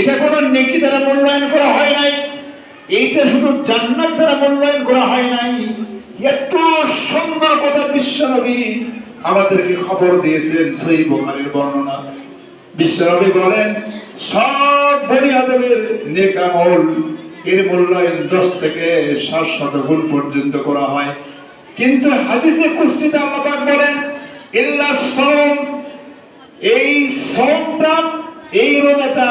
এটা কোনো নেকি দ্বারা মূল্যায়ন করা হয় নাই। এইটা শুধু জান্নাত দ্বারা মূল্যায়ন করা হয় নাই। এত সুন্দর কথা বিশ্বনবী আমাদেরকে খবর দিয়েছেন সেই বোখারের বর্ণনা। বিশ্বনবী বলেন, সব বনি আদমের নেকামল এর মূল্যায়ন দশ থেকে সাত শত গুণ পর্যন্ত করা হয়। কিন্তু হাদিসে কুস্তিতে আল্লাহ বলেন, ইল্লা সওম এই সোমটা এই রোজাটা